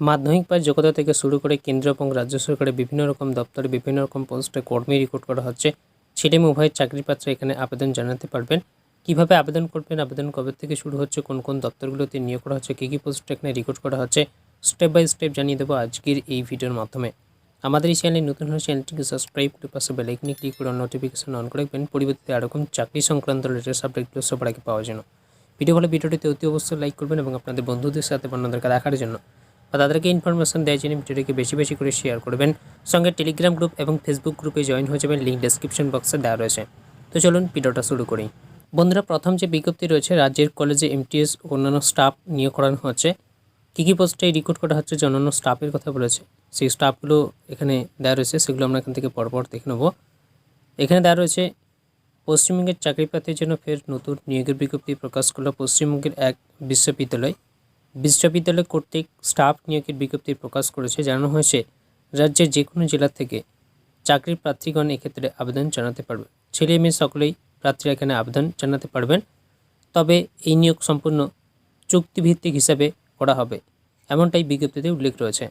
মাধ্যমিক পাস যোগ্যতা থেকে শুরু করে কেন্দ্র এবং রাজ্য সরকারের বিভিন্ন রকম দপ্তরে বিভিন্ন রকম পোস্টে কর্মী রিক্রুট করা হচ্ছে। ছেলে মেয়ে উভয় চাকরি পাত্র এখানে আবেদন জানাতে পারবেন। কীভাবে আবেদন করবেন, আবেদন কবে থেকে শুরু হচ্ছে, কোন কোন দপ্তরগুলোতে নিয়োগ করা হচ্ছে, কী কী পোস্ট এখানে রিক্রুট করা হচ্ছে স্টেপ বাই স্টেপ জানিয়ে দেবো আজকের এই ভিডিওর মাধ্যমে। আমাদের এই চ্যানেলে নতুন হলে চ্যানেলটিকে সাবস্ক্রাইব করে পাশে বেলাইকনে ক্লিক করে নোটিফিকেশন অন করে রাখবেন। পরিবর্তে এরকম চাকরি সংক্রান্ত লেটেস্ট আপডেটগুলো সবার আগে পাওয়ার জন্য। ভিডিও হলে ভিডিওটিতে অতি অবশ্যই লাইক করবেন এবং আপনাদের বন্ধুদের সাথে অন্যদেরকে দেখার জন্য। বা তাদেরকে ইনফরমেশন দেওয়ার জন্য ভিডিওটিকে বেশি বেশি করে শেয়ার করবেন। সঙ্গে টেলিগ্রাম গ্রুপ এবং ফেসবুক গ্রুপে জয়েন হয়ে যাবেন লিঙ্ক ডেসক্রিপশন বক্সে দেওয়া রয়েছে। তো চলুন ভিডিওটা শুরু করি। বন্ধুরা, প্রথম যে বিজ্ঞপ্তি রয়েছে, রাজ্যের কলেজে এমটিএস অন্যান্য স্টাফ নিয়োগ করানো হচ্ছে। কী কী পোস্টে রিক্রুট করা হচ্ছে, যে অন্যান্য স্টাফের কথা বলেছে, সেই স্টাফগুলো এখানে দেওয়া রয়েছে, সেগুলো আমরা এখান থেকে পরপর দেখে নেব। এখানে দেওয়া রয়েছে, পশ্চিমবঙ্গের চাকরি প্রার্থীর জন্য ফের নতুন নিয়োগের বিজ্ঞপ্তি প্রকাশ করল পশ্চিমবঙ্গের এক বিশ্ববিদ্যালয়। বিশ্ববিদ্যালয় কর্তৃক স্টাফ নিয়োগের বিজ্ঞপ্তি প্রকাশ করেছে, জানানো হয়েছে রাজ্যের যে কোনো জেলা থেকে চাকরির প্রার্থীগণ এক্ষেত্রে আবেদন জানাতে পারবে। ছেলে মেয়ে সকলেই প্রার্থীরা এখানে আবেদন জানাতে পারবেন। তবে এই নিয়োগ সম্পূর্ণ চুক্তিভিত্তিক হিসাবে করা হবে, এমনটাই বিজ্ঞপ্তিতে উল্লেখ রয়েছে।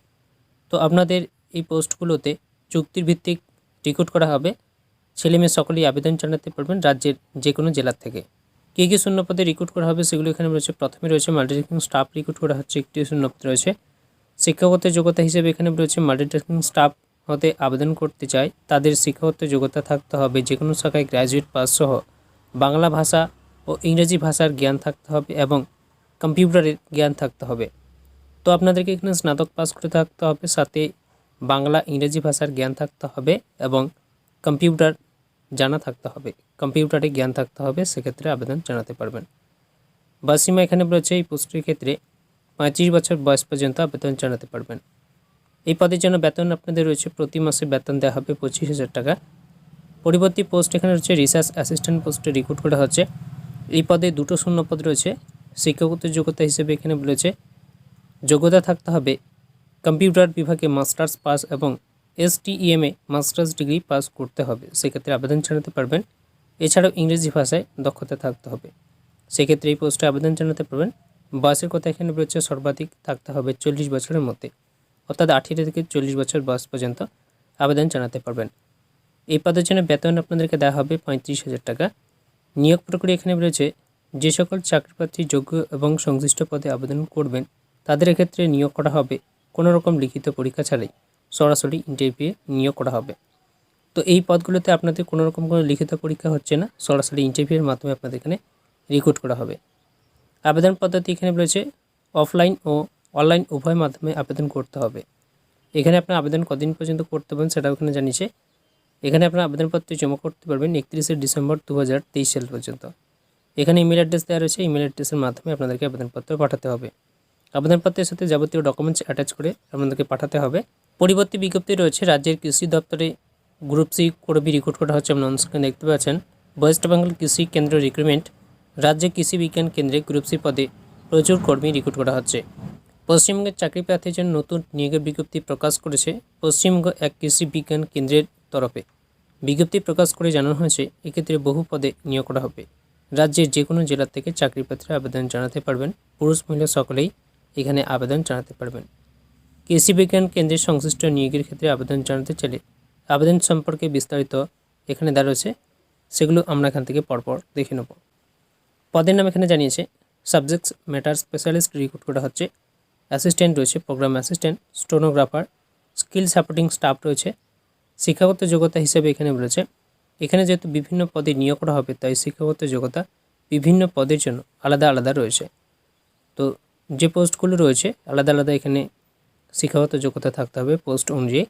তো আপনাদের এই পোস্টগুলোতে চুক্তির ভিত্তিক রিক্রুট করা হবে। ছেলে মেয়ে সকলেই আবেদন জানাতে পারবেন রাজ্যের যে কোনো জেলার থেকে। কী কী শূন্যপদে রিক্রুট করা হবে সেগুলো এখানে রয়েছে। প্রথমে রয়েছে মাল্টিটাস্কিং স্টাফ রিক্রুট করা হচ্ছে, একটি শূন্যপদ রয়েছে। শিক্ষাগত যোগ্যতা হিসেবে এখানে রয়েছে মাল্টিটাস্কিং স্টাফ হতে আবেদন করতে চায়। তাদের শিক্ষাগত যোগ্যতা থাকতে হবে যে কোনো শাখায় গ্র্যাজুয়েট পাস সহ বাংলা ভাষা ও ইংরেজি ভাষার জ্ঞান থাকতে হবে এবং কম্পিউটারের জ্ঞান থাকতে হবে। তো আপনাদেরকে এখানে স্নাতক পাস করে থাকতে হবে, সাথে বাংলা, ইংরেজি ভাষার জ্ঞান থাকতে হবে এবং কম্পিউটার জানা থাকতে হবে, কম্পিউটারে জ্ঞান থাকতে হবে, সেক্ষেত্রে আবেদন জানাতে পারবেন। বাসীমা এখানে রয়েছে এই পোস্টের ক্ষেত্রে পঁয়ত্রিশ বছর বয়স পর্যন্ত আবেদন জানাতে পারবেন। এই পদের জন্য বেতন আপনাদের রয়েছে, প্রতি মাসে বেতন দেওয়া হবে পঁচিশ হাজার টাকা। পরিবর্তী পোস্ট এখানে রয়েছে, রিসার্চ অ্যাসিস্ট্যান্ট পোস্টে রিক্রুট করা হচ্ছে। এই পদে দুটো শূন্য পদ রয়েছে। শিক্ষাগত যোগ্যতা হিসেবে এখানে বলেছে, যোগ্যতা থাকতে হবে কম্পিউটার বিভাগে মাস্টার্স পাস এবং এসটিইএমে মাস্টার্স ডিগ্রি পাস করতে হবে। সেক্ষেত্রে আবেদন জানাতে পারবেন। এছাড়াও ইংরেজি ভাষায় দক্ষতা থাকতে হবে। সেক্ষেত্রে এই পোস্টে আবেদন জানাতে পারবেন। বয়সের কথা এখানে রয়েছে, সর্বাধিক থাকতে হবে চল্লিশ বছরের মধ্যে। অর্থাৎ আঠেরো থেকে চল্লিশ বছর বয়স পর্যন্ত আবেদন জানাতে পারবেন। এই পদের জন্য বেতন আপনাদেরকে দেওয়া হবে পঁয়ত্রিশ হাজার টাকা। নিয়োগ প্রক্রিয়া এখানে রয়েছে, যে সকল চাকরিপ্রার্থী যোগ্য এবং সংশ্লিষ্ট পদে আবেদন করবেন, তাদের ক্ষেত্রে নিয়োগ করা হবে। কোনো রকম লিখিত পরীক্ষা ছাড়াই। সরাসরি ইন্টারভিউয়ে নিয়োগ করা হবে। তো এই পদগুলোতে আপনাদের কোনো রকম কোনো লিখিত পরীক্ষা হচ্ছে না, সরাসরি ইন্টারভিউয়ের মাধ্যমে আপনাদের এখানে রিক্রুট করা হবে। আবেদন পদ্ধতি এখানে রয়েছে অফলাইন ও অনলাইন উভয় মাধ্যমে আবেদন করতে হবে। এখানে আপনার আবেদন কদিন পর্যন্ত করতে পারেন সেটাও এখানে জানিয়েছে। এখানে আপনার আবেদনপত্র জমা করতে পারবেন একত্রিশে ডিসেম্বর দু হাজার তেইশ সাল পর্যন্ত। এখানে ইমেল অ্যাড্রেস দেওয়া রয়েছে ইমেল অ্যাড্রেসের মাধ্যমে আপনাদেরকে আবেদনপত্র পাঠাতে হবে। আবেদনপত্রের সাথে যাবতীয় ডকুমেন্টস অ্যাটাচ করে আপনাদেরকে পাঠাতে হবে। পরিবর্তী বিজ্ঞপ্তি রয়েছে, রাজ্যের কৃষি দপ্তরে গ্রুপ সি কর্মী রিক্রুট করা হচ্ছে আপনার অনুষ্ঠানে দেখতে পাচ্ছেন। ওয়েস্ট বেঙ্গল কৃষি কেন্দ্র রিক্রুটমেন্ট রাজ্যে কৃষি বিজ্ঞান কেন্দ্রে গ্রুপ সি পদে প্রচুর কর্মী রিক্রুট করা হচ্ছে। পশ্চিমবঙ্গের চাকরি প্রার্থীর জন্য নতুন নিয়োগের বিজ্ঞপ্তি প্রকাশ করেছে পশ্চিমবঙ্গ এক কৃষি বিজ্ঞান কেন্দ্রের তরফে। বিজ্ঞপ্তি প্রকাশ করে জানানো হয়েছে, এক্ষেত্রে বহু পদে নিয়োগ করা হবে। রাজ্যের যে কোনো জেলা থেকে চাকরি প্রার্থীরা আবেদন জানাতে পারবেন। পুরুষ, মহিলা সকলেই এখানে আবেদন জানাতে পারবেন। কৃষি বিজ্ঞান কেন্দ্রের সংশ্লিষ্ট নিয়োগের ক্ষেত্রে আবেদন জানাতে চাইলে আবেদন সম্পর্কে বিস্তারিত এখানে দেওয়া রয়েছে, সেগুলো আমরা এখান থেকে পরপর দেখে নেব। পদের নাম এখানে জানিয়েছে, সাবজেক্টস ম্যাটার স্পেশালিস্ট রিক্রুট করা হচ্ছে, অ্যাসিস্ট্যান্ট রয়েছে, programme assistant, stenographer, skill supporting staff রয়েছে, শিক্ষাগত যোগ্যতা হিসেবে এখানে বলেছে এখানে যেহেতু বিভিন্ন পদে নিয়োগ করা হবে, তাই শিক্ষাগত যোগ্যতা বিভিন্ন পদের জন্য আলাদা আলাদা রয়েছে। তো যে পোস্টগুলো রয়েছে, আলাদা আলাদা এখানে শিক্ষাগত যোগ্যতা থাকতে হবে পোস্ট অনুযায়ী।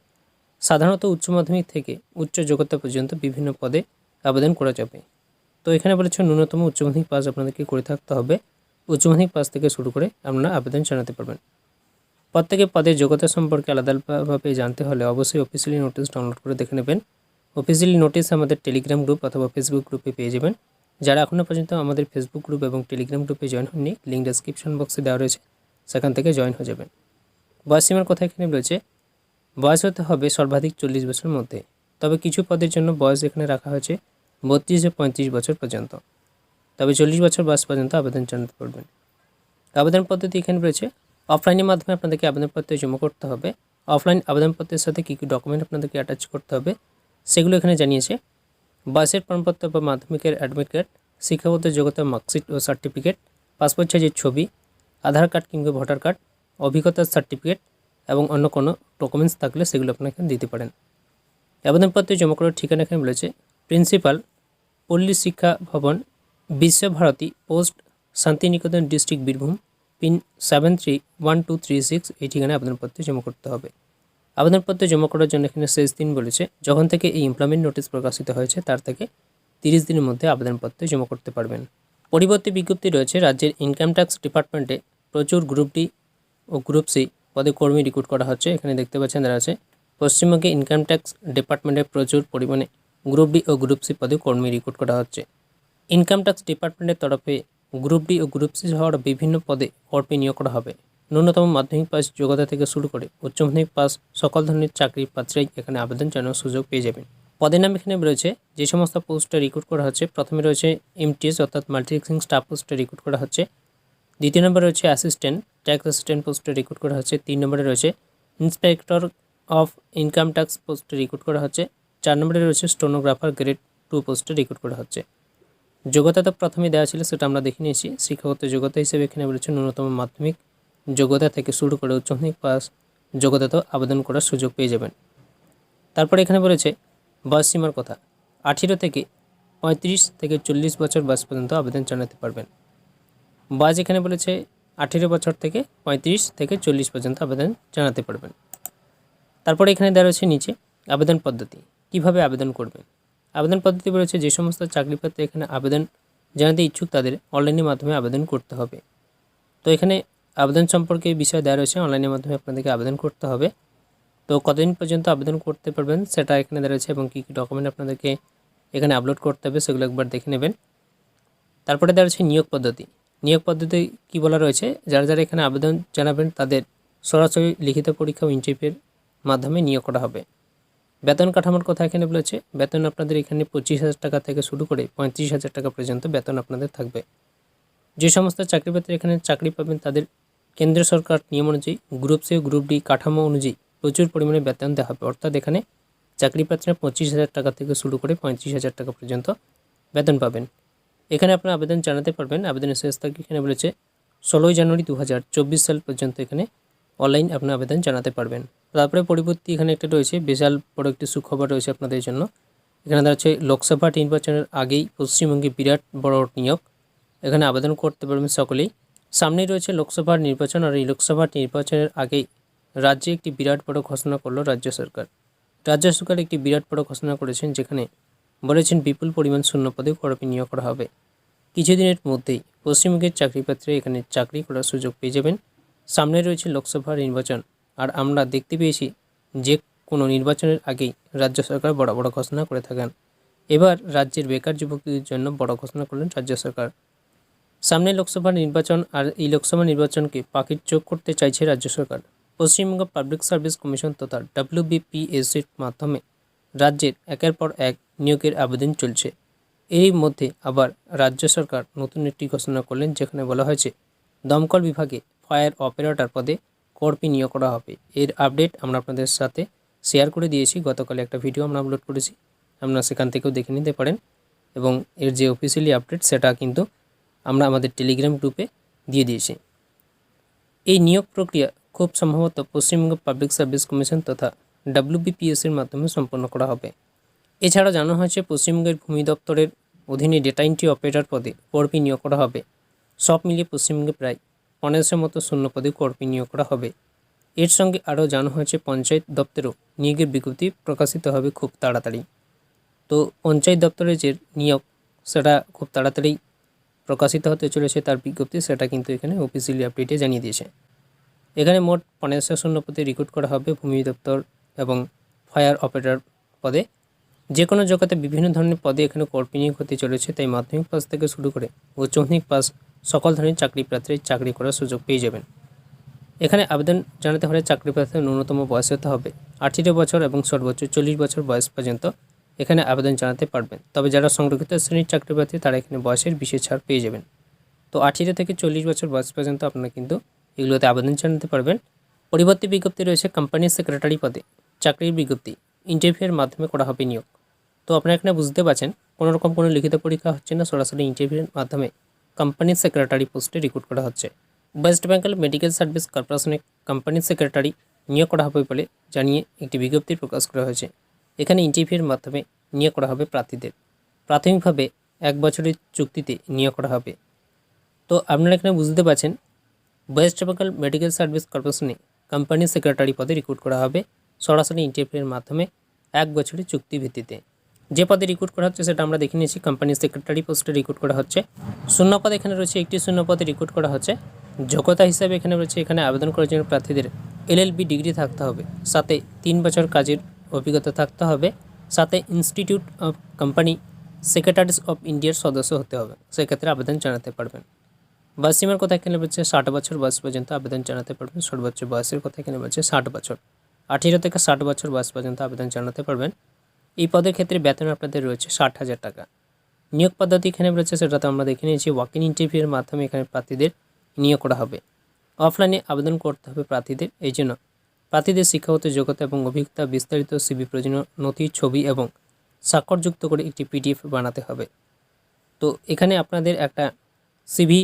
সাধারণত উচ্চ মাধ্যমিক থেকে উচ্চ যোগ্যতা পর্যন্ত বিভিন্ন পদে আবেদন করা যাবে। তো এখানে বলেছে ন্যূনতম উচ্চ মাধ্যমিক পাস আপনাদেরকে করে থাকতে হবে। উচ্চ মাধ্যমিক পাস থেকে শুরু করে আপনারা আবেদন জানাতে পারবেন। প্রত্যেকে পদের যোগ্যতা সম্পর্কে আলাদা আলাদাভাবে জানতে হলে অবশ্যই অফিসিয়ালি নোটিশ ডাউনলোড করে দেখে নেবেন। অফিসিয়ালি নোটিশ আমাদের টেলিগ্রাম গ্রুপ অথবা ফেসবুক গ্রুপে পেয়ে যাবেন। যারা এখনও পর্যন্ত আমাদের ফেসবুক গ্রুপ এবং টেলিগ্রাম গ্রুপে জয়েন হননি লিঙ্ক ডেসক্রিপশন বক্সে দেওয়া রয়েছে। সেখান থেকে জয়েন হয়ে যাবেন। বয়স সীমার কথা এখানে রয়েছে? বয়স হতে হবে সর্বাধিক চল্লিশ বছরের মধ্যে। তবে কিছু পদের জন্য বয়স এখানে রাখা হয়েছে বত্রিশ ও পঁয়ত্রিশ বছর পর্যন্ত। তবে চল্লিশ বছর বয়স পর্যন্ত আবেদন জানাতে পারবেন আবেদন পদ্ধতি এখানে রয়েছে। অফলাইনের মাধ্যমে আপনাদেরকে আবেদনপত্র জমা করতে হবে। অফলাইন আবেদনপত্রের সাথে কী কী ডকুমেন্ট আপনাদেরকে অ্যাটাচ করতে হবে, সেগুলো এখানে জানিয়েছে। বাসের প্রমাণপত্র বা মাধ্যমিকের অ্যাডমিট কার্ড শিক্ষাগত যোগ্যতা মার্কশিট ও সার্টিফিকেট পাসপোর্ট সাইজের ছবি, আধার কার্ড কিংবা ভোটার কার্ড অভিজ্ঞতার সার্টিফিকেট এবং অন্য কোনো ডকুমেন্টস থাকলে সেগুলো আপনাকে দিতে পারেন। আবেদনপত্রে জমা করার ঠিকানা এখানে বলেছে। Principal Palli Siksha Bhavana, Visvabharati post, Santiniketan district Birbhum, pin seven three one two three six এই ঠিকানায় আবেদনপত্র জমা করতে হবে। আবেদনপত্র জমা করার জন্য এখানে শেষ দিন বলেছে। যখন থেকে এই এমপ্লয়মেন্ট নোটিশ প্রকাশিত হয়েছে, তার থেকে তিরিশ দিনের মধ্যে আবেদনপত্র জমা করতে পারবেন। পরিবর্তী বিজ্ঞপ্তি রয়েছে, রাজ্যের ইনকাম ট্যাক্স ডিপার্টমেন্টে প্রচুর গ্রুপ ডি ও গ্রুপ সি পদে কর্মী রিক্রুট করা হচ্ছে। এখানে দেখতে পাচ্ছেন তারা আছে, পশ্চিমবঙ্গে ইনকাম ট্যাক্স ডিপার্টমেন্টে প্রচুর পরিমাণে গ্রুপ ডি ও গ্রুপ সি পদে কর্মী রিক্রুট করা হচ্ছে। ইনকাম ট্যাক্স ডিপার্টমেন্টের তরফে গ্রুপ ডি ও গ্রুপ সি হওয়ার বিভিন্ন পদে কর্মী নিয়োগ করা হবে। ন্যূনতম মাধ্যমিক পাস যোগ্যতা থেকে শুরু করে উচ্চ মাধ্যমিক পাস সকল ধরনের চাকরি পাত্রেই এখানে আবেদন জানানোর সুযোগ পেয়ে যাবেন। পদের নাম এখানে রয়েছে, যে সমস্ত পোস্টে রিক্রুট করা হচ্ছে, প্রথমে রয়েছে এমটিএস অর্থাৎ মাল্টিপ্লেক্সিং স্টাফ পোস্টে রিক্রুট করা হচ্ছে। দ্বিতীয় নম্বরে রয়েছে অ্যাসিস্ট্যান্ট ট্যাক্স অ্যাসিস্ট্যান্ট পোস্টে রিক্রুট করা হচ্ছে। তিন নম্বরে রয়েছে ইন্সপেক্টর অফ ইনকাম ট্যাক্স পোস্টে রিক্রুট করা হচ্ছে। চার নম্বরে রয়েছে স্টোনোগ্রাফার গ্রেড টু পোস্টে রিক্রুট করা হচ্ছে। যোগ্যতা তো প্রথমে দেওয়া ছিল, সেটা আমরা দেখে নিয়েছি। শিক্ষাগত যোগ্যতা হিসেবে এখানে বলেছে ন্যূনতম মাধ্যমিক যোগ্যতা থেকে শুরু করে উচ্চ মাধ্যমিক পাস যোগ্যতাতেও আবেদন করার সুযোগ পেয়ে যাবেন। তারপরে এখানে বলেছে, বয়স সীমার কথা। আঠেরো থেকে পঁয়ত্রিশ থেকে চল্লিশ বছর বয়স পর্যন্ত আবেদন জানাতে পারবেন। বয়স এখানে বলেছে, আঠেরো বছর থেকে পঁয়ত্রিশ থেকে চল্লিশ পর্যন্ত আবেদন জানাতে পারবেন। তারপরে এখানে দেওয়া রয়েছে নিচে, আবেদন পদ্ধতি। কীভাবে আবেদন করবেন? আবেদন পদ্ধতি বলেছে, যে সমস্ত চাকরি পাত্রে এখানে আবেদন জানাতে ইচ্ছুক তাদের অনলাইনের মাধ্যমে আবেদন করতে হবে। তো এখানে আবেদন সম্পর্কে বিষয় দেওয়া রয়েছে। অনলাইনের মাধ্যমে আপনাদেরকে আবেদন করতে হবে। তো কতদিন পর্যন্ত আবেদন করতে পারবেন সেটা এখানে দেওয়া রয়েছে এবং কী কী ডকুমেন্ট আপনাদেরকে এখানে আপলোড করতে হবে সেগুলো একবার দেখে নেবেন। তারপরে দেওয়া রয়েছে নিয়োগ পদ্ধতি। নিয়োগ পদ্ধতি কি বলা রয়েছে? যারা যারা এখানে আবেদন জানাবেন তাদের সরাসরি লিখিত পরীক্ষা ও ইন্টারভিউর মাধ্যমে নিয়োগ করা হবে। বেতন কাঠামোর কথা এখানে বলেছে। বেতন আপনাদের এখানে পঁচিশ হাজার টাকা থেকে শুরু করে পঁয়ত্রিশ হাজার টাকা পর্যন্ত বেতন আপনাদের থাকবে। যে সমস্ত চাকরি পাত্রে এখানে চাকরি পাবেন তাদের কেন্দ্র সরকার নিয়ম অনুযায়ী গ্রুপ সি গ্রুপ ডি কাঠামো অনুযায়ী প্রচুর পরিমাণে বেতন দেওয়া হবে। অর্থাৎ এখানে চাকরি পাত্রে পঁচিশ হাজার টাকা থেকে শুরু করে পঁয়ত্রিশ হাজার টাকা পর্যন্ত বেতন পাবেন। এখানে আপনার আবেদন জানাতে পারবেন। আবেদনের শেষ তারিখ এখানে বলেছে ষোলোই জানুয়ারি দু হাজার চব্বিশ সাল পর্যন্ত এখানে অনলাইন আপনার আবেদন জানাতে পারবেন। তারপরে পরিবর্তী এখানে একটা রয়েছে, বিশাল বড় একটি সুখবর রয়েছে আপনাদের জন্য। এখানে হচ্ছে লোকসভা নির্বাচনের আগেই পশ্চিমবঙ্গে বিরাট বড় নিয়োগ। এখানে আবেদন করতে পারবেন সকলেই। সামনেই রয়েছে লোকসভার নির্বাচন আর এই লোকসভার নির্বাচনের আগেই রাজ্যে একটি বিরাট বড় ঘোষণা করল রাজ্য সরকার। রাজ্য সরকার একটি বিরাট বড় ঘোষণা করেছেন যেখানে বলেছেন বিপুল পরিমাণ শূন্য পদে কর্মী নিয়োগ করা হবে। কিছুদিনের মধ্যেই পশ্চিমবঙ্গের চাকরি পাত্রে এখানে চাকরি করার সুযোগ পেয়ে যাবেন। সামনে রয়েছে লোকসভা নির্বাচন আর আমরা দেখতে পেয়েছি যে কোনো নির্বাচনের আগেই রাজ্য সরকার বড় বড় ঘোষণা করে থাকেন। এবার রাজ্যের বেকার যুবকদের জন্য বড় ঘোষণা করলেন রাজ্য সরকার। সামনে লোকসভা নির্বাচন আর এই লোকসভা নির্বাচনকে পাখির চোখ করতে চাইছে রাজ্য সরকার। পশ্চিমবঙ্গ পাবলিক সার্ভিস কমিশন তথা ডাব্লিউবিপিএসসির মাধ্যমে রাজ্যের একের পর এক নিয়োগের আবেদন চলছে। এরই মধ্যে আবার রাজ্য সরকার নতুন একটি ঘোষণা করলেন, যেখানে বলা হয়েছে, দমকল বিভাগে ফায়ার অপারেটর পদে কর্মী নিয়োগ করা হবে। এর আপডেট আমরা আপনাদের সাথে শেয়ার করে দিয়েছি। গতকালে একটা ভিডিও আমরা আপলোড করেছি। আপনারা সেখান থেকেও দেখে নিতে পারেন এবং এর যে অফিসিয়ালি আপডেট সেটা কিন্তু আমরা আমাদের টেলিগ্রাম গ্রুপে দিয়ে দিয়েছি। এই নিয়োগ প্রক্রিয়া খুব সম্ভবত পশ্চিমবঙ্গ পাবলিক সার্ভিস কমিশন তথা ডাব্লিউবিপিএসির মাধ্যমে সম্পন্ন করা হবে। এছাড়া জানা হয়েছে, পশ্চিমবঙ্গের ভূমি দপ্তরের অধীনে ডেটা এন্ট্রি অপারেটর পদে কর্মী নিয়োগ করা হবে। সব মিলিয়ে পশ্চিমবঙ্গে প্রায় পনেরোশো মতো শূন্য পদে কর্মী নিয়োগ করা হবে। এর সঙ্গে আরও জানা হয়েছে, পঞ্চায়েত দপ্তরেও নিয়োগের বিজ্ঞপ্তি প্রকাশিত হবে খুব তাড়াতাড়ি। তো পঞ্চায়েত দপ্তরের যে নিয়োগ, সেটা খুব তাড়াতাড়ি প্রকাশিত হতে চলেছে তার বিজ্ঞপ্তি, সেটা কিন্তু এখানে অফিসিয়ালি আপডেটে জানিয়ে দিয়েছে। এখানে মোট পনেরোশো শূন্য পদে রিক্রুট করা হবে ভূমি দপ্তর এবং ফায়ার অপারেটর পদে। যে কোনো জগতে বিভিন্ন ধরনের পদে এখানে কর্মী নিয়োগ হতে চলেছে, তাই মাধ্যমিক পাস থেকে শুরু করে উচ্চ মাধ্যমিক পাস সকল ধরনের চাকরি প্রার্থী চাকরি করার সুযোগ পেয়ে যাবেন। এখানে আবেদন জানাতে হলে চাকরি প্রার্থীর ন্যূনতম বয়স হতে হবে আঠেরো বছর এবং সর্বোচ্চ চল্লিশ বছর বয়স পর্যন্ত। এখানে আবেদন জানাতে পারবেন। তবে যারা সংরক্ষিত শ্রেণির চাকরি প্রার্থী তারা এখানে বয়সের বিশেষ ছাড় পেয়ে যাবেন। তো আঠেরো থেকে চল্লিশ বছর বয়স পর্যন্ত আপনারা কিন্তু এগুলোতে আবেদন জানাতে পারবেন। পরিবর্তী বিজ্ঞপ্তি রয়েছে কোম্পানির সেক্রেটারি পদে। চাকরির বিজ্ঞপ্তি ইন্টারভিউয়ের মাধ্যমে করা হবে নিয়োগ। তো আপনারা এখানে বুঝতে পারছেন কোনো রকম কোনো লিখিত পরীক্ষা হচ্ছে না, সরাসরি ইন্টারভিউয়ের মাধ্যমে কোম্পানির সেক্রেটারি পোস্টে রিক্রুট করা হচ্ছে। ওয়েস্ট বেঙ্গল মেডিকেল সার্ভিস কর্পোরেশনে কোম্পানির সেক্রেটারি নিয়োগ করা হবে বলে জানিয়ে একটি বিজ্ঞপ্তি প্রকাশ করা হয়েছে। এখানে ইন্টারভিউয়ের মাধ্যমে নিয়োগ করা হবে প্রার্থীদের। প্রাথমিকভাবে এক বছরের চুক্তিতে নিয়োগ করা হবে। তো আপনারা এখানে বুঝতে পারছেন ওয়েস্ট বেঙ্গল মেডিকেল সার্ভিস কর্পোরেশনে কোম্পানির সেক্রেটারি পদে রিক্রুট করা হবে সরাসরি ইন্টারভিউয়ের মাধ্যমে এক বছরের চুক্তি ভিত্তিতে। যে পদে রিক্রুট করা হচ্ছে সেটা আমরা দেখে নিয়েছি কোম্পানি সেক্রেটারি পোস্টে রিক্রুট করা হচ্ছে। শূন্য পদ এখানে রয়েছে, একটি শূন্য পদে রিক্রুট করা হচ্ছে। যোগ্যতা হিসাবে এখানে রয়েছে, এখানে আবেদন করার জন্য প্রার্থীদের এলএলবি ডিগ্রি থাকতে হবে। সাথে তিন বছর কাজের অভিজ্ঞতা থাকতে হবে। সাথে institute of company secretaries of ইন্ডিয়ার সদস্য হতে হবে। সেক্ষেত্রে আবেদন জানাতে পারবেন। বয়স সীমার কথা এখানে বলছে, ষাট বছর বয়স পর্যন্ত আবেদন জানাতে পারবেন। সর্বোচ্চ বয়সের কথা এখানে বলছে, ষাট বছর। আঠেরো থেকে ষাট বছর বয়স পর্যন্ত আবেদন জানাতে পারবেন। এই পদের ক্ষেত্রে বেতন আপনাদের রয়েছে ষাট হাজার টাকা। নিয়োগ পদ্ধতি এখানে রয়েছে সেটা তো আমরা দেখে নিয়েছি। ওয়াক ইন ইন্টারভিউয়ের মাধ্যমে এখানে প্রার্থীদের নিয়োগ করা হবে। অফলাইনে আবেদন করতে হবে প্রার্থীদের। এই জন্য প্রার্থীদের শিক্ষাগত যোগ্যতা এবং অভিজ্ঞতা বিস্তারিত সিবি প্রয়োজনীয় নথি, ছবি এবং স্বাক্ষরযুক্ত করে একটি পিডিএফ বানাতে হবে। তো এখানে আপনাদের একটা সিভি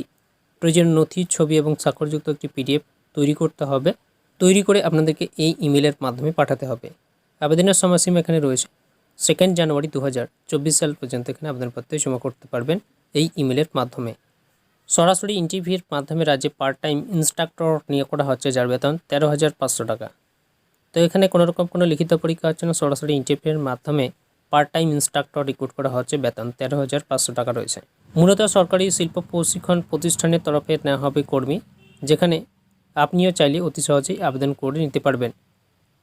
প্রয়োজনীয় নথি, ছবি এবং স্বাক্ষরযুক্ত একটি পিডিএফ তৈরি করতে হবে। তৈরি করে আপনাদেরকে এই ইমেলের মাধ্যমে পাঠাতে হবে। আবেদনের সময়সীমা এখানে রয়েছে সেকেন্ড জানুয়ারি দু হাজার চব্বিশ সাল পর্যন্ত। এখানে আবেদনপত্র জমা করতে পারবেন এই ইমেলের মাধ্যমে। সরাসরি ইন্টারভিউর মাধ্যমে রাজ্যে পার্ট টাইম ইনস্ট্রাক্টর নিয়োগ করা হচ্ছে, যার বেতন তেরো হাজার পাঁচশো টাকা। তো এখানে কোনো রকম কোনো লিখিত পরীক্ষা হচ্ছে না, সরাসরি ইন্টারভিউয়ের মাধ্যমে পার্ট টাইম ইনস্ট্রাক্টর রিক্রুট করা হচ্ছে, বেতন তেরো হাজার পাঁচশো টাকা রয়েছে। মূলত সরকারি শিল্প প্রশিক্ষণ প্রতিষ্ঠানের তরফে নেওয়া হবে কর্মী, যেখানে আপনিও চাইলে অতি সহজেই আবেদন করে নিতে পারবেন।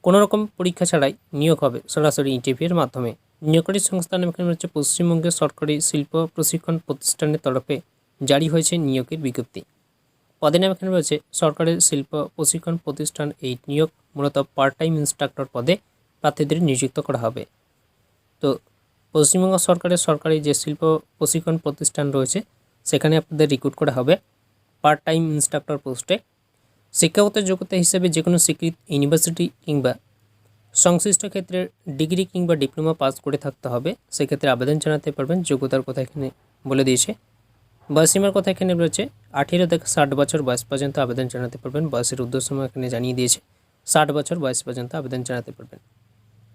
কোনো রকম পরীক্ষা ছাড়াই নিয়োগ হবে সরাসরি ইন্টারভিউয়ের মাধ্যমে। নিয়োগকারী সংস্থান এখানে হচ্ছে পশ্চিমবঙ্গের সরকারি শিল্প প্রশিক্ষণ প্রতিষ্ঠানের তরফে জারি হয়েছে নিয়োগের বিজ্ঞপ্তি। পদের নাম এখানে রয়েছে, সরকারের শিল্প প্রশিক্ষণ প্রতিষ্ঠান এই নিয়োগ মূলত পার্ট টাইম ইনস্ট্রাক্টর পদে প্রার্থীদের নিযুক্ত করা হবে। তো, পশ্চিমবঙ্গ সরকারের সরকারি যে শিল্প প্রশিক্ষণ প্রতিষ্ঠান রয়েছে, সেখানে আপনাদের রিক্রুট করা হবে পার্ট টাইম ইনস্ট্রাক্টর পোস্টে শিক্ষাগত যোগ্যতা হিসেবে যে কোনো স্বীকৃত ইউনিভার্সিটি কিংবা সংশ্লিষ্ট ক্ষেত্রে ডিগ্রি কিংবা ডিপ্লোমা পাস করে থাকতে হবে। সেক্ষেত্রে আবেদন জানাতে পারবেন, যোগ্যতার কথা এখানে বলে দিয়েছে। বয়সীমার কথা এখানে রয়েছে। আঠেরো থেকে ষাট বছর বয়স পর্যন্ত আবেদন জানাতে পারবেন। বয়সের উদ্দেশ্যমা এখানে জানিয়ে দিয়েছে। ষাট বছর বয়স পর্যন্ত আবেদন জানাতে পারবেন।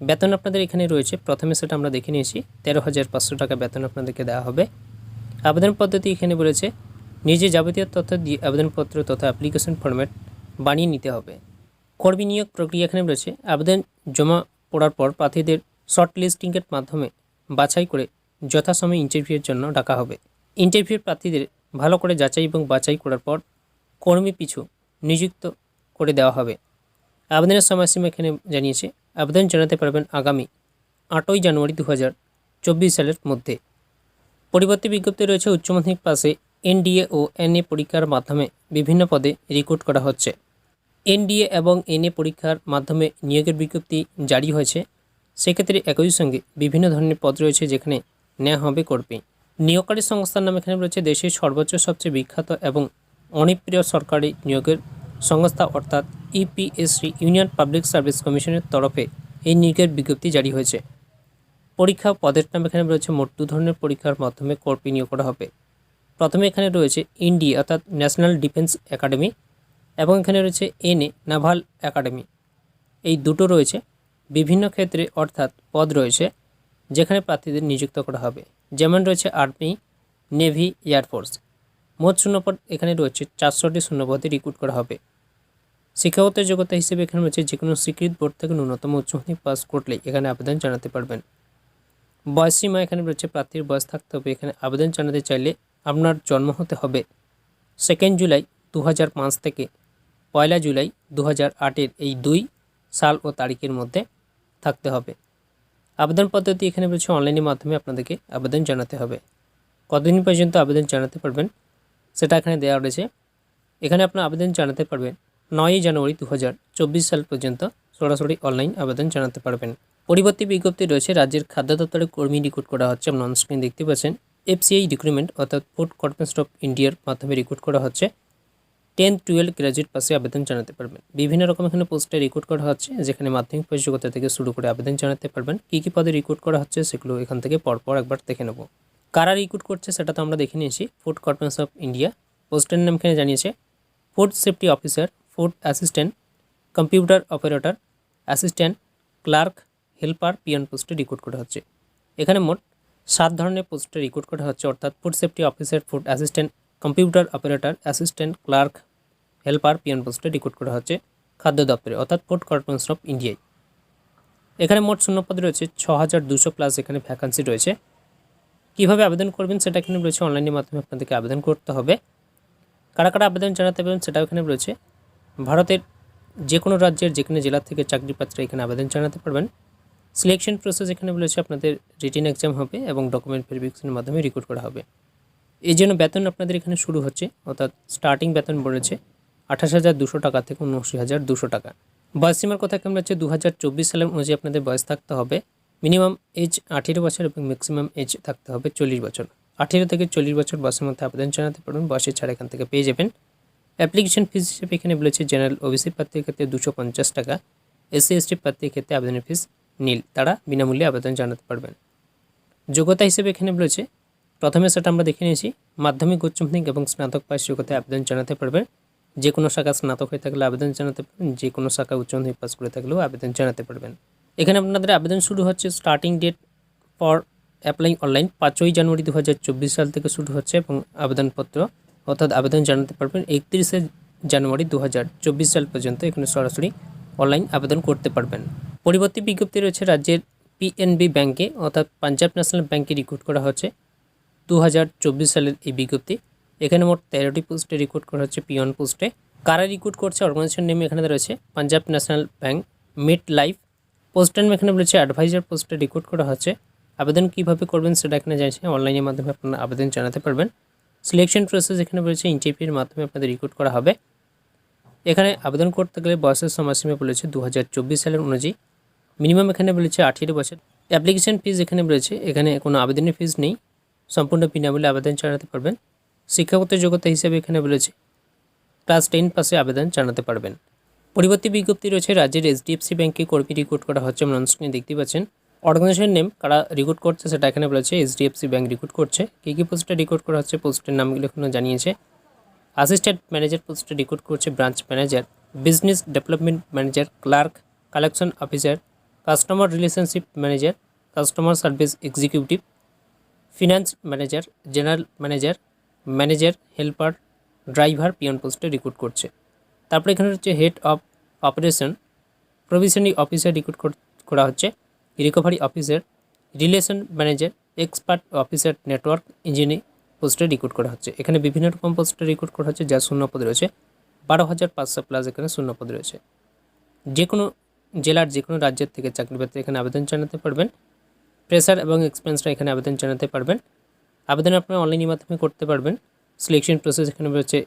বেতন আপনাদের এখানে রয়েছে। প্রথমে সেটা আমরা দেখে নিয়েছি। তেরো হাজার পাঁচশো টাকা বেতন আপনাদেরকে দেওয়া হবে। আবেদন পদ্ধতি এখানে বলেছে, নিজে যাবতীয় তথ্য দিয়ে আবেদনপত্র তথা অ্যাপ্লিকেশন ফরম্যাট বানিয়ে নিতে হবে। কর্মী নিয়োগ প্রক্রিয়া এখানে রয়েছে। আবেদন জমা পড়ার পর প্রার্থীদের শর্ট লিস্টিংয়ের মাধ্যমে বাছাই করে যথাসময়ে ইন্টারভিউয়ের জন্য ডাকা হবে। ইন্টারভিউ প্রার্থীদের ভালো করে যাচাই এবং বাছাই করার পর কর্মী পিছু নিযুক্ত করে দেওয়া হবে। আবেদনের সময়সীমা এখানে জানিয়েছে, আবেদন জানাতে পারবেন আগামী আটই জানুয়ারি দু সালের মধ্যে। পরিবর্তে বিজ্ঞপ্তি রয়েছে, উচ্চ মাধ্যমিক পাশে এনডিএ ও এনএ পরীক্ষার মাধ্যমে বিভিন্ন পদে রিক্রুট করা হচ্ছে। এনডিএ এবং এনএ পরীক্ষার মাধ্যমে নিয়োগের বিজ্ঞপ্তি জারি হয়েছে। সেক্ষেত্রে একই সঙ্গে বিভিন্ন ধরনের পদ রয়েছে যেখানে নেওয়া হবে কর্মী। নিয়োগকারী সংস্থার নাম এখানে রয়েছে দেশের সর্বোচ্চ, সবচেয়ে বিখ্যাত এবং অনিপ্রিয় সরকারি নিয়োগের সংস্থা, অর্থাৎ ইপিএসসি, ইউনিয়ন পাবলিক সার্ভিস কমিশনের তরফে এই নিয়োগের বিজ্ঞপ্তি জারি হয়েছে। পরীক্ষা পদের নাম এখানে রয়েছে মোট দু ধরনের পরীক্ষার মাধ্যমে কর্মী নিয়োগ করা হবে। প্রথমে এখানে রয়েছে এনডি অর্থাৎ ন্যাশনাল ডিফেন্স একাডেমি এবং এখানে রয়েছে এনএ নাভাল একাডেমি। এই দুটো রয়েছে। বিভিন্ন ক্ষেত্রে, অর্থাৎ পদ রয়েছে, যেখানে প্রার্থীদের নিযুক্ত করা হবে। যেমন রয়েছে আর্মি, নেভি এয়ারফোর্স মোট শূন্যপদ এখানে রয়েছে, চারশোটি শূন্যপদে রিক্রুট করা হবে। শিক্ষাগত যোগ্যতা হিসেবে এখানে রয়েছে যে কোনো স্বীকৃত বোর্ড থেকে ন্যূনতম উচ্চ মাধ্যমিক পাস করলে এখানে আবেদন জানাতে পারবেন। বয়স সীমা এখানে রয়েছে, প্রার্থীর বয়স থাকতে হবে। এখানে আবেদন জানাতে চাইলে আপনার জন্ম হতে হবে। সেকেন্ড জুলাই দু থেকে পয়লা জুলাই দু হাজার আটের এই দুই সাল ও তারিখের মধ্যে থাকতে হবে। আবেদন পদ্ধতি এখানে রয়েছে অনলাইনের মাধ্যমে আপনাদেরকে আবেদন জানাতে হবে। কতদিন পর্যন্ত আবেদন জানাতে পারবেন সেটা এখানে দেওয়া রয়েছে। এখানে আপনার আবেদন জানাতে পারবেন নয়ই জানুয়ারি দু হাজার চব্বিশ সাল পর্যন্ত সরাসরি অনলাইন আবেদন জানাতে পারবেন। পরিবর্তী বিজ্ঞপ্তি রয়েছে, রাজ্যের খাদ্য দপ্তরের কর্মী রিক্রুট করা হচ্ছে আপনার অন স্ক্রিন দেখতে পাচ্ছেন। এফসিআই রিক্রুটমেন্ট অর্থাৎ ফুড কর্পোরেশন অফ ইন্ডিয়ার মাধ্যমে রিক্রুট করা হচ্ছে। টেন টুয়েলভ গ্র্যাজুয়েট পাশে আবেদন জানাতে পারবেন। বিভিন্ন রকম এখানে পোস্টে রিক্রুট করা হচ্ছে, যেখানে মাধ্যমিক যোগ্যতা থেকে শুরু করে আবেদন জানাতে পারবেন। কী কী পদে রিক্রুট করা হচ্ছে সেগুলো এখান থেকে পরপর একবার দেখে নেব। কারা রিক্রুট করছে সেটা তো আমরা দেখে নিয়েছি। ফুড কর্পোরেশন অফ ইন্ডিয়া পোস্টের নাম এখানে জানিয়েছে food safety officer food assistant computer operator assistant clerk helper peon পোস্টে রিক্রুট করা হচ্ছে। এখানে মোট সাত ধরনের পোস্টে রিক্রুট করা হচ্ছে, অর্থাৎ food safety officer food assistant computer operator assistant clerk helper peon পোস্টে রিক্রুট করা হচ্ছে খাদ্য দপ্তরে, অর্থাৎ ফুড কর্পোরেশন অফ ইন্ডিয়ায়। এখানে মোট শূন্যপদ রয়েছে ছ হাজার দুশো প্লাস এখানে ভ্যাকান্সি রয়েছে। কীভাবে আবেদন করবেন সেটা এখানে রয়েছে অনলাইনের মাধ্যমে আপনাদেরকে আবেদন করতে হবে। কারা কারা আবেদন জানাতে পারবেন সেটাও এখানে রয়েছে। ভারতের যে কোনো রাজ্যের যে কোনো জেলা থেকে চাকরি পাত্রে এখানে আবেদন জানাতে পারবেন। সিলেকশন প্রসেস এখানে বলেছে, আপনাদের রিটেন এক্সাম হবে এবং ডকুমেন্ট ভেরিফিকেশনের মাধ্যমে রিক্রুট করা হবে। এই জন্য বেতন আপনাদের এখানে শুরু হচ্ছে, অর্থাৎ স্টার্টিং বেতন বলেছে। আঠাশ হাজার দুশো টাকা থেকে উনআশি হাজার দুশো টাকা। বয়সীমার কথা কেমন হচ্ছে দু হাজার চব্বিশ সালের অনুযায়ী আপনাদের বয়স থাকতে হবে। মিনিমাম এজ আঠেরো বছর এবং ম্যাক্সিমাম এজ থাকতে হবে চল্লিশ বছর। আঠেরো থেকে চল্লিশ বছর বয়সের মধ্যে আবেদন জানাতে পারবেন। বয়সের ছাড় এখান থেকে পেয়ে যাবেন। অ্যাপ্লিকেশন ফিস হিসেবে এখানে বলেছে, জেনারেল ওবিসি প্রার্থীর ক্ষেত্রে দুশো পঞ্চাশ টাকা এসসি এসটি প্রার্থীর ক্ষেত্রে আবেদনের ফিস নীল। তারা বিনামূল্যে আবেদন জানাতে পারবেন। যোগ্যতা হিসেবে এখানে বলেছে, প্রথমে সেটা আমরা দেখে নিয়েছি, মাধ্যমিক, উচ্চ মাধ্যমিক এবং স্নাতক পাশ যোগ্যতায় আবেদন জানাতে পারবেন। যে কোনো শাখা স্নাতক হয়ে থাকলে আবেদন জানাতে পারবেন যে কোনো শাখা উচ্চ মাধ্যমিক পাস করে থাকলেও আবেদন জানাতে পারবেন। এখানে আপনাদের আবেদন শুরু হচ্ছে starting date for applying online পাঁচই জানুয়ারি দু হাজার চব্বিশ সাল থেকে শুরু হচ্ছে এবং আবেদনপত্র অর্থাৎ আবেদন জানাতে পারবেন একত্রিশে জানুয়ারি দু হাজার চব্বিশ সাল পর্যন্ত এখানে সরাসরি অনলাইন আবেদন করতে পারবেন। পরিবর্তী বিজ্ঞপ্তি রয়েছে রাজ্যের পিএনবি ব্যাংকে অর্থাৎ পাঞ্জাব ন্যাশনাল ব্যাংকে রিক্রুট করা হচ্ছে। দু হাজার চব্বিশ সালের এই বিজ্ঞপ্তি এখানে মোট তেরোটি পোস্টে রিক্রুট করা হচ্ছে পিয়ন পোস্টে। কারা রিক্রুট করছে? অর্গানাইজেশন নেম এখানে রয়েছে। Punjab national bank Met Life poster name এখানে বলেছে অ্যাডভাইজার পোস্টে রিক্রুট করা হচ্ছে। আবেদন কীভাবে করবেন সেটা এখানে জানিয়েছে অনলাইনের মাধ্যমে আপনারা আবেদন জানাতে পারবেন। সিলেকশন প্রসেস এখানে বলেছে ইন্টারভিউর মাধ্যমে আপনাদের রিক্রুট করা হবে। এখানে আবেদন করতে গেলে বয়সের সময়সীমা বলেছে দু হাজার চব্বিশ সালের অনুযায়ী। মিনিমাম এখানে বলেছে আঠেরো বছর। অ্যাপ্লিকেশন ফিজ এখানে বলেছে, এখানে কোনো আবেদনের ফিজ নেই। সম্পূর্ণ বিনামূল্যে আবেদন জানাতে পারবেন। শিক্ষাগত যোগ্যতা হিসেবে এখানে বলেছে। ক্লাস টেন পাশে আবেদন জানাতে পারবেন। পরিবর্তী বিজ্ঞপ্তি রয়েছে, রাজ্যের এইচডিএফসি ব্যাংকে কর্মী রিক্রুট করা হচ্ছে আমরা স্ক্রিনে দেখতে পাচ্ছেন। অর্গানাইজেশন নেম কারা রিক্রুট করছে সেটা এখানে বলেছে, এইচডিএফসি ব্যাংক রিক্রুট করছে। কী কী পোস্টে রিক্রুট করা হচ্ছে পোস্টের নামগুলো এখানে জানিয়েছে। অ্যাসিস্ট্যান্ট ম্যানেজার পোস্টে রিক্রুট করছে branch manager, business development manager, clerk, collection officer, customer relationship manager, customer service executive, finance manager, general manager manager, helper, driver, peon পোস্টে রিক্রুট করছে। তারপরে এখানে হচ্ছে head of operation, probationary officer recruit করা হচ্ছে। Recovery officer, relation manager, expert officer network engineer পোস্টে recruit করা হচ্ছে। এখানে বিভিন্ন রকম পোস্টে রিক্রুট করা হচ্ছে, যা শূন্য পদ রয়েছে। বারো হাজার পাঁচশো প্লাস এখানে শূন্য পদ রয়েছে। যে কোনো জেলার যে কোনো রাজ্যের থেকে চাকরি পেতে এখানে আবেদন জানাতে পারবেন। প্রেসার এবং এক্সপেন্সরা এখানে আবেদন জানাতে পারবেন। আবেদন আপনারা অনলাইনের মাধ্যমে করতে পারবেন। সিলেকশন প্রসেস এখানে রয়েছে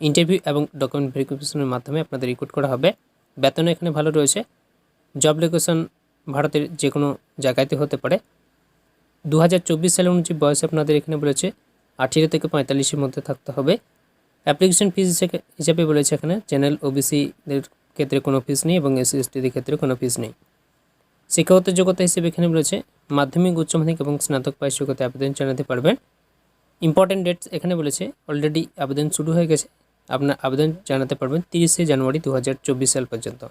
ইন্টারভিউ এবং ডকুমেন্ট ভেরিফিকেশনের মাধ্যমে আপনাদের রিক্রুট করা হবে। বেতন এখানে ভালো রয়েছে। জব লোকেশন ভারতের যে কোনো জায়গাতে হতে পারে। দু সালের অনুযায়ী বয়স আপনাদের এখানে বলেছে, আঠেরো থেকে পঁয়তাল্লিশের মধ্যে থাকতে হবে। অ্যাপ্লিকেশন ফিস হিসেবে বলেছে এখানে জেনারেল ওবিসিদের ক্ষেত্রে কোনো ফিস নেই এবং এসসি এসটিদের ক্ষেত্রে কোনো ফিস নেই। শিক্ষাগত যোগ্যতা হিসেবে এখানে বলেছে মাধ্যমিক, উচ্চ মাধ্যমিক এবং স্নাতক পাশ যোগ্যতা আবেদন জানাতে পারবেন। ইম্পর্টেন্ট ডেটস এখানে বলেছে অলরেডি আবেদন শুরু হয়ে গেছে, আপনার আবেদন জানাতে পারবেন তিরিশে জানুয়ারি দু হাজার চব্বিশ সাল পর্যন্ত।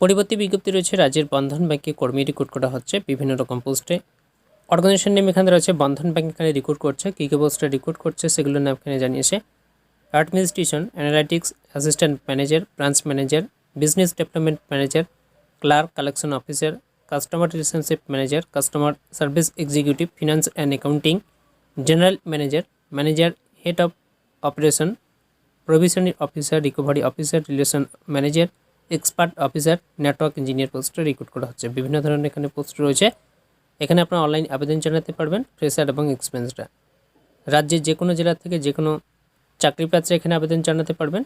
পরবর্তী বিজ্ঞপ্তি রয়েছে, রাজ্যের বন্ধন ব্যাংকে কর্মী রিক্রুট করা হচ্ছে বিভিন্ন রকম পোস্টে। অর্গানাইজেশন নেম এখানে রয়েছে, বন্ধন ব্যাংক এখানে রিক্রুট করছে, কী কী পোস্টে রিক্রুট করছে সেগুলোর নাম এখানে জানিয়েছে। Administration analytics assistant manager branch manager business development manager clerk collection officer customer relationship manager customer service executive finance and accounting general manager manager head of operation probationary officer recovery officer relation manager expert officer network engineer পোস্টে recruit করা হচ্ছে। বিভিন্ন ধরনের এখানে post রয়েছে। এখানে আপনারা online আবেদন জানাতে পারবেন ফ্রেশার এবং এক্সপেন্সটা রাজ্যের যে কোনো জেলা থেকে যে কোনো চাকরি প্রার্থী এখানে আবেদন জানাতে পারবেন।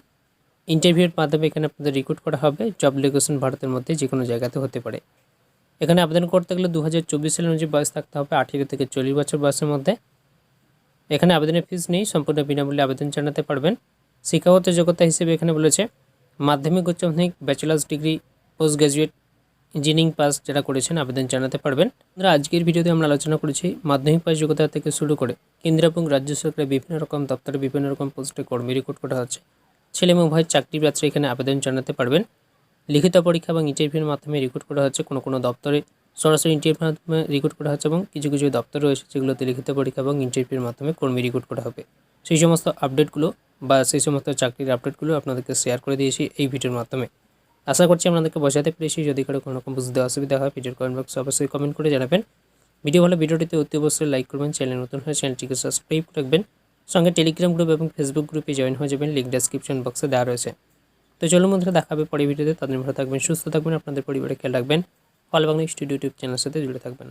ইন্টারভিউর মাধ্যমে এখানে আপনাদের রিক্রুট করা হবে। জব লোকেশন ভারতের মধ্যে যে কোনো জায়গাতে হতে পারে। এখানে আবেদন করতে গেলে দু হাজার চব্বিশ সালের অনুযায়ী বয়স থাকতে হবে আঠেরো থেকে চল্লিশ বছর বয়সের মধ্যে। এখানে আবেদনের ফিস নেই, সম্পূর্ণ বিনামূল্যে আবেদন জানাতে পারবেন। শিক্ষাগত যোগ্যতা হিসেবে এখানে বলেছে, Madhyamik, Uchcha Madhyamik bachelor's degree post graduate engineering pass যারা করেছেন আবেদন জানাতে পারবেন। আমরা আজকের ভিডিওতে আমরা আলোচনা করেছি মাধ্যমিক পাস যোগ্যতা থেকে শুরু করে কেন্দ্র এবং রাজ্য সরকারের বিভিন্ন রকম দপ্তরে বিভিন্ন রকম পোস্টে কর্মী রিক্রুট করা হচ্ছে। ছেলে এবং উভয় চাকরি প্রার্থী এখানে আবেদন জানাতে পারবেন। লিখিত পরীক্ষা এবং ইন্টারভিউর মাধ্যমে রিক্রুট করা হচ্ছে কোনো কোনো দপ্তরে। সরাসরি ইন্টারভিউর মাধ্যমে রিক্রুট করা হচ্ছে এবং কিছু কিছু দপ্তর রয়েছে যেগুলোতে লিখিত পরীক্ষা এবং ইন্টারভিউর মাধ্যমে কর্মী রিক্রুট করা হবে। সেই সমস্ত আপডেটগুলো বা সেই সমস্ত চাকরির আপডেটগুলো আপনাদেরকে শেয়ার করে দিয়েছি এই ভিডিওর মাধ্যমে। আশা করছি আপনাদেরকে বোঝাতে পেরেছি। যদি কারও কোনো রকম বুঝতে অসুবিধা হয়, ভিডিওর কমেন্ট বক্সে অবশ্যই কমেন্ট করে জানাবেন। ভিডিও ভালো, ভিডিওটিতে অতি অবশ্যই লাইক করবেন। চ্যানেল নতুন হয়ে চ্যানেলটিকে সাবস্ক্রাইব রাখবেন। সঙ্গে টেলিগ্রাম গ্রুপ এবং ফেসবুক গ্রুপে জয়েন হয়ে যাবেন। লিঙ্ক ডেসক্রিপশন বক্সে দেওয়া রয়েছে। তো চলুন বন্ধুরা দেখাবে পরে ভিডিওতে। তাদের ভালো থাকবেন, সুস্থ থাকবেন, আপনাদের পরিবারে খেয়াল রাখবেন। ফল বাংলা স্টুডিও ইউটিউব চ্যানেলের সাথে জুড়ে থাকবেন।